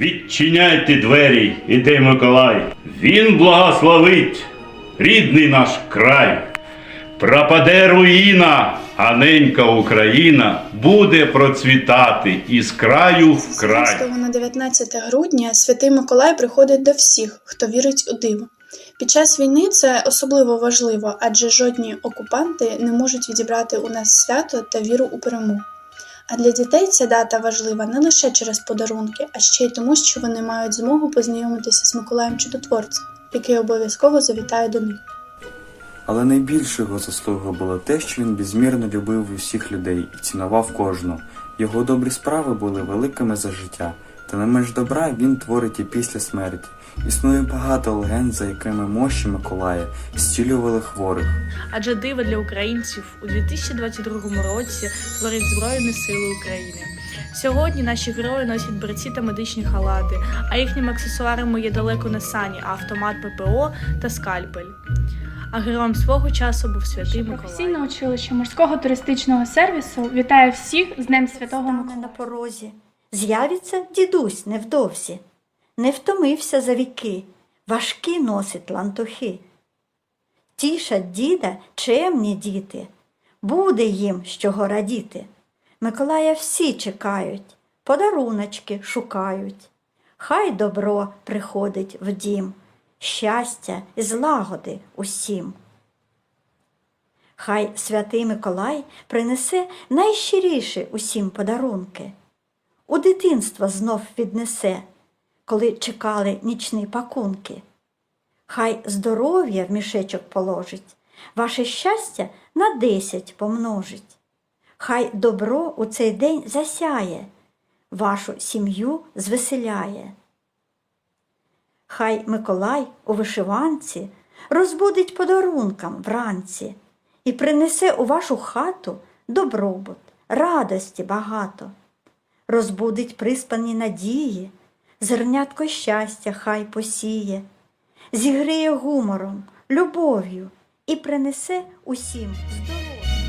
Відчиняйте двері, іде Миколай. Він благословить рідний наш край. Пропаде руїна, а ненька Україна буде процвітати із краю в край. 16 на 19 грудня святий Миколай приходить до всіх, хто вірить у диво. Під час війни це особливо важливо, адже жодні окупанти не можуть відібрати у нас свято та віру у перемогу. А для дітей ця дата важлива не лише через подарунки, а ще й тому, що вони мають змогу познайомитися з Миколаєм Чудотворцем, який обов'язково завітає до них. Але найбільше його заслуга було те, що він безмірно любив усіх людей і цінував кожну. Його добрі справи були великими за життя, та не менш добра він творить і після смерті. Існує багато легенд, за якими мощі Миколая зцілювали хворих. Адже диво для українців у 2022 році творить Збройні Сили України. Сьогодні наші герої носять берці та медичні халати, а їхніми аксесуарами є далеко не сані, а автомат ППО та скальпель. А героєм свого часу був святий Миколай. Професійне училище морського туристичного сервісу вітає всіх з Днем Святого Миколая. на порозі. З'явиться дідусь невдовзі. Не втомився за віки, важкі носить лантухи. Тішать діда чемні діти, буде їм з чого радіти. Миколая всі чекають, подаруночки шукають. Хай добро приходить в дім, щастя і злагоди усім. Хай святий Миколай принесе найщиріші усім подарунки. У дитинство знов віднесе, коли чекали нічні пакунки. Хай здоров'я в мішечок положить, ваше щастя на десять помножить. Хай добро у цей день засяє, вашу сім'ю звеселяє. Хай Миколай у вишиванці розбудить подарункам вранці і принесе у вашу хату добробут, радості багато, розбудить приспані надії, зернятко щастя хай посіє, зігріє гумором, любов'ю і принесе усім здоров'я.